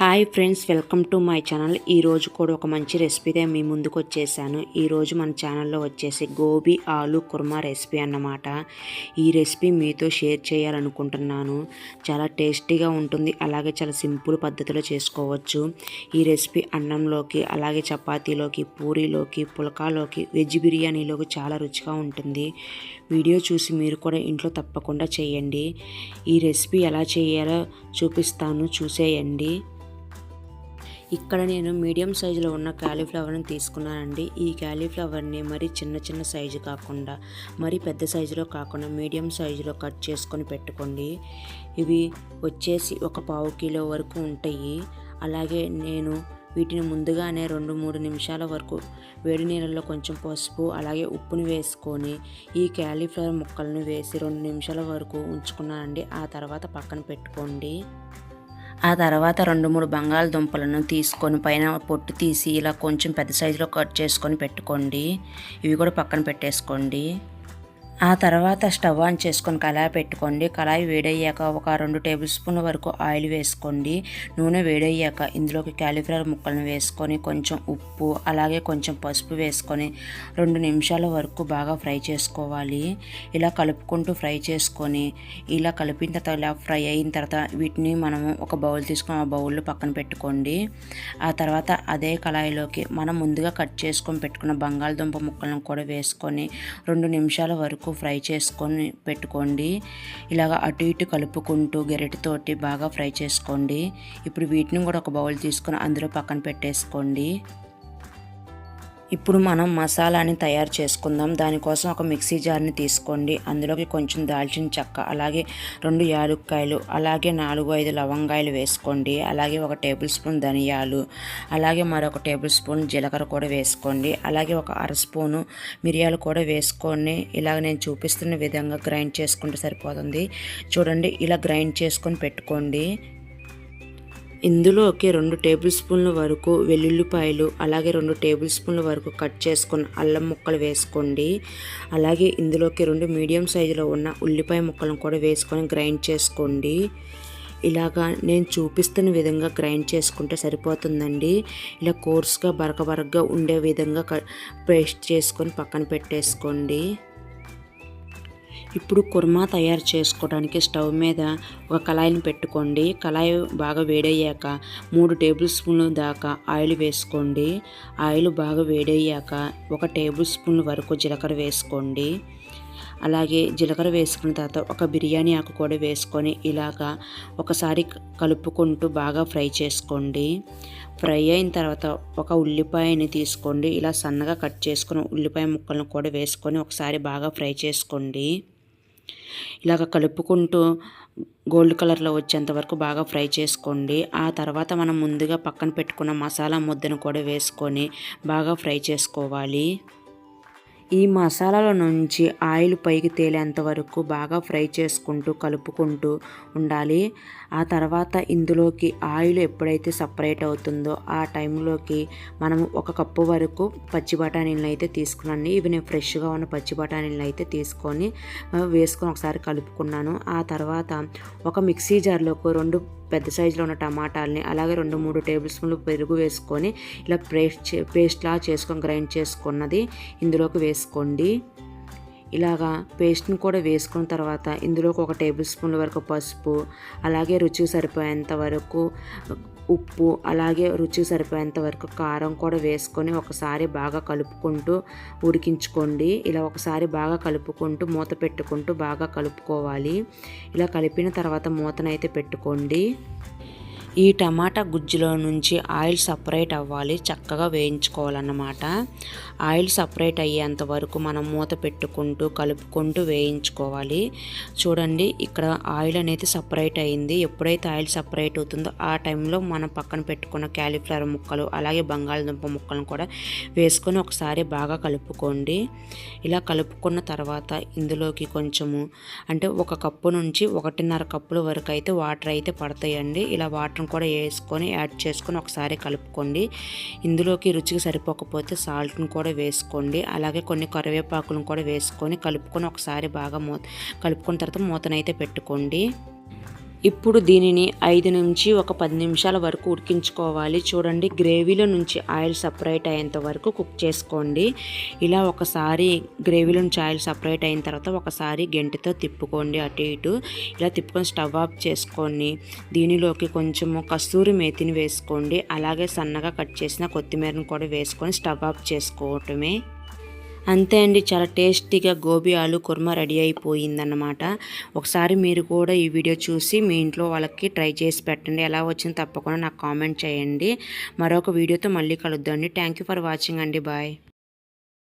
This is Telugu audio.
Hi friends welcome to my channel. ఈరోజు కూడా ఒక మంచి రెసిపీతో మీ ముందుకు వచ్చేసాను. ఈరోజు మన ఛానల్లో వచ్చేసి గోబీ ఆలు కుర్మా రెసిపీ అన్నమాట. ఈ రెసిపీ మీతో షేర్ చేయాలనుకుంటున్నాను. చాలా టేస్టీగా ఉంటుంది. అలాగే చాలా సింపుల్ పద్ధతిలో చేసుకోవచ్చు. ఈ రెసిపీ అన్నంలోకి అలాగే చపాతీలోకి పూరీలోకి పులకాలోకి వెజ్ బిర్యానీలోకి చాలా రుచిగా ఉంటుంది. వీడియో చూసి మీరు కూడా ఇంట్లో తప్పకుండా చేయండి. ఈ రెసిపీ ఎలా చేయాలో చూపిస్తాను. చూసేయండి. ఇక్కడ నేను మీడియం సైజులో ఉన్న క్యాలీఫ్లవర్ని తీసుకున్నానండి. ఈ క్యాలీఫ్లవర్ని మరి చిన్న చిన్న సైజు కాకుండా మరి పెద్ద సైజులో కాకుండా మీడియం సైజులో కట్ చేసుకొని పెట్టుకోండి. ఇవి వచ్చేసి ఒక పావు కిలో వరకు ఉంటాయి. అలాగే నేను వీటిని ముందుగానే రెండు మూడు నిమిషాల వరకు వేడి నీళ్ళలో కొంచెం పసుపు అలాగే ఉప్పుని వేసుకొని ఈ క్యాలీఫ్లవర్ ముక్కలను వేసి రెండు నిమిషాల వరకు ఉంచుకున్నానండి. ఆ తర్వాత పక్కన పెట్టుకోండి. ఆ తర్వాత రెండు మూడు బంగాళదుంపలను తీసుకొని పైన పొట్టు తీసి ఇలా కొంచెం పెద్ద సైజులో కట్ చేసుకొని పెట్టుకోండి. ఇవి కూడా పక్కన పెట్టేసుకోండి. ఆ తర్వాత స్టవ్ ఆన్ చేసుకొని కళాయి పెట్టుకోండి. కళాయి వేడయ్యాక ఒక రెండు టేబుల్ స్పూన్ వరకు ఆయిల్ వేసుకోండి. నూనె వేడయ్యాక ఇందులోకి క్యాలిఫ్లవర్ ముక్కలను వేసుకొని కొంచెం ఉప్పు అలాగే కొంచెం పసుపు వేసుకొని రెండు నిమిషాల వరకు బాగా ఫ్రై చేసుకోవాలి. ఇలా కలుపుకుంటూ ఫ్రై చేసుకొని ఇలా కలిపిన తర్వాత ఇలా ఫ్రై అయిన తర్వాత వీటిని మనము ఒక బౌల్ తీసుకొని ఆ బౌల్లో పక్కన పెట్టుకోండి. ఆ తర్వాత అదే కళాయిలోకి మనం ముందుగా కట్ చేసుకొని పెట్టుకున్న బంగాళదుంప ముక్కలను కూడా వేసుకొని రెండు నిమిషాల వరకు ఫ్రై చేసుకొని పెట్టుకోండి. ఇలాగ అటు ఇటు కలుపుకుంటూ గెరటితోటి బాగా ఫ్రై చేసుకోండి. ఇప్పుడు వీటిని కూడా ఒక బౌల్ తీసుకొని అందులో పక్కన పెట్టేసుకోండి. ఇప్పుడు మనం మసాలాని తయారు చేసుకుందాం. దానికోసం ఒక మిక్సీ జార్ని తీసుకోండి. అందులోకి కొంచెం దాల్చిన చెక్క అలాగే రెండు యాలుక్కాయలు అలాగే నాలుగు ఐదు లవంగాయలు వేసుకోండి. అలాగే ఒక టేబుల్ స్పూన్ ధనియాలు అలాగే మరొక టేబుల్ స్పూన్ జీలకర్ర కూడా వేసుకోండి. అలాగే ఒక అర స్పూను మిరియాలు కూడా వేసుకొని ఇలాగ నేను చూపిస్తున్న విధంగా గ్రైండ్ చేసుకుంటే సరిపోతుంది. చూడండి ఇలా గ్రైండ్ చేసుకొని పెట్టుకోండి. ఇందులోకి రెండు టేబుల్ స్పూన్ల వరకు వెల్లుల్లిపాయలు అలాగే రెండు టేబుల్ స్పూన్ల వరకు కట్ చేసుకున్న అల్లం ముక్కలు వేసుకోండి. అలాగే ఇందులోకి రెండు మీడియం సైజులో ఉన్న ఉల్లిపాయ ముక్కలను కూడా వేసుకొని గ్రైండ్ చేసుకోండి. ఇలాగా నేను చూపిస్తున్న విధంగా గ్రైండ్ చేసుకుంటే సరిపోతుందండి. ఇలా కోర్స్గా బరక బరకగా ఉండే విధంగా పేస్ట్ చేసుకొని పక్కన పెట్టేసుకోండి. ఇప్పుడు కుర్మా తయారు చేసుకోవడానికి స్టవ్ మీద ఒక కళాయిని పెట్టుకోండి. కళాయి బాగా వేడయ్యాక మూడు టేబుల్ స్పూన్లు దాకా ఆయిల్ వేసుకోండి. ఆయిల్ బాగా వేడయ్యాక ఒక టేబుల్ స్పూన్ వరకు జీలకర్ర వేసుకోండి. అలాగే జీలకర్ర వేసుకున్న తర్వాత ఒక బిర్యానీ ఆకు కూడా వేసుకొని ఇలాగా ఒకసారి కలుపుకుంటూ బాగా ఫ్రై చేసుకోండి. ఫ్రై అయిన తర్వాత ఒక ఉల్లిపాయని తీసుకోండి. ఇలా సన్నగా కట్ చేసుకుని ఉల్లిపాయ ముక్కలను కూడా వేసుకొని ఒకసారి బాగా ఫ్రై చేసుకోండి. ఇలాగ కలుపుకుంటూ గోల్డ్ కలర్లో వచ్చేంత వరకు బాగా ఫ్రై చేసుకోండి. ఆ తర్వాత మనం ముందుగా పక్కన పెట్టుకున్న మసాలా ముద్దను కూడా వేసుకొని బాగా ఫ్రై చేసుకోవాలి. ఈ మసాలాల నుంచి ఆయిల్ పైకి తేలేంత వరకు బాగా ఫ్రై చేసుకుంటూ కలుపుకుంటూ ఉండాలి. ఆ తర్వాత ఇందులోకి ఆయిల్ ఎప్పుడైతే సపరేట్ అవుతుందో ఆ టైంలోకి మనం ఒక కప్పు వరకు పచ్చి బఠానీలను అయితే తీసుకున్నాను. ఇవి నేను ఫ్రెష్గా ఉన్న పచ్చి బఠానీలను అయితే తీసుకొని వేసుకొని ఒకసారి కలుపుకున్నాను. ఆ తర్వాత ఒక మిక్సీ జార్లోకి రెండు పెద్ద సైజులో ఉన్న టమాటాలని అలాగే రెండు మూడు టేబుల్ స్పూన్లు పెరుగు వేసుకొని ఇలా పేస్ట్ పేస్ట్లా చేసుకొని గ్రైండ్ చేసుకున్నది ఇందులోకి వేసుకోండి. ఇలాగా పేస్ట్ని కూడా వేసుకున్న తర్వాత ఇందులోకి ఒక టేబుల్ స్పూన్ల వరకు పసుపు అలాగే రుచికి సరిపోయేంత వరకు ఉప్పు అలాగే రుచికి సరిపోయేంత వరకు కారం కూడా వేసుకొని ఒకసారి బాగా కలుపుకుంటూ ఉడికించుకోండి. ఇలా ఒకసారి బాగా కలుపుకుంటూ మూత పెట్టుకుంటూ బాగా కలుపుకోవాలి. ఇలా కలిపిన తర్వాత మూతనైతే పెట్టుకోండి. ఈ టమాటా గుజ్జులో నుంచి ఆయిల్ సపరేట్ అవ్వాలి చక్కగా వేయించుకోవాలన్నమాట. ఆయిల్ సపరేట్ అయ్యేంత వరకు మనం మూత పెట్టుకుంటూ కలుపుకుంటూ వేయించుకోవాలి. చూడండి ఇక్కడ ఆయిల్ అనేది సపరేట్ అయింది. ఎప్పుడైతే ఆయిల్ సపరేట్ అవుతుందో ఆ టైంలో మనం పక్కన పెట్టుకున్న క్యాలీఫ్లవర్ ముక్కలు అలాగే బంగాళదుంప ముక్కలను కూడా వేసుకొని ఒకసారి బాగా కలుపుకోండి. ఇలా కలుపుకున్న తర్వాత ఇందులోకి కొంచెము అంటే ఒక కప్పు నుంచి ఒకటిన్నర కప్పుల వరకు అయితే వాటర్ అయితే పడతాయండి. ఇలా వాటర్ని కూడా వేసుకొని యాడ్ చేసుకొని ఒకసారి కలుపుకోండి. ఇందులోకి రుచికి సరిపోకపోతే సాల్ట్ని కూడా వేసుకోండి. అలాగే కొన్ని కరివేపాకులను కూడా వేసుకొని కలుపుకొని ఒకసారి బాగా మూ కలుపుకున్న తర్వాత మూతనైతే పెట్టుకోండి. ఇప్పుడు దీనిని ఐదు నుంచి ఒక పది నిమిషాల వరకు ఉడికించుకోవాలి. చూడండి గ్రేవీలో నుంచి ఆయిల్ సపరేట్ అయ్యేంత వరకు కుక్ చేసుకోండి. ఇలా ఒకసారి గ్రేవీలో నుంచి ఆయిల్ సపరేట్ అయిన తర్వాత ఒకసారి గెంటితో తిప్పుకోండి అటు ఇటు. ఇలా తిప్పుకొని స్టవ్ ఆఫ్ చేసుకొని దీనిలోకి కొంచెము కస్తూరి మేతిని వేసుకోండి. అలాగే సన్నగా కట్ చేసిన కొత్తిమీరను కూడా వేసుకొని స్టవ్ ఆఫ్ చేసుకోవటమే. అంతే అండి చాలా టేస్టీగా గోబీ ఆలు కుర్మా రెడీ అయిపోయిందన్నమాట. ఒకసారి మీరు కూడా ఈ వీడియో చూసి మీ ఇంట్లో వాళ్ళకి ట్రై చేసి పెట్టండి. ఎలా వచ్చిందో తప్పకుండా నాకు కామెంట్ చేయండి. మరొక వీడియోతో మళ్ళీ కలుద్దాం థ్యాంక్ యూ ఫర్ వాచింగ్ అండి. బాయ్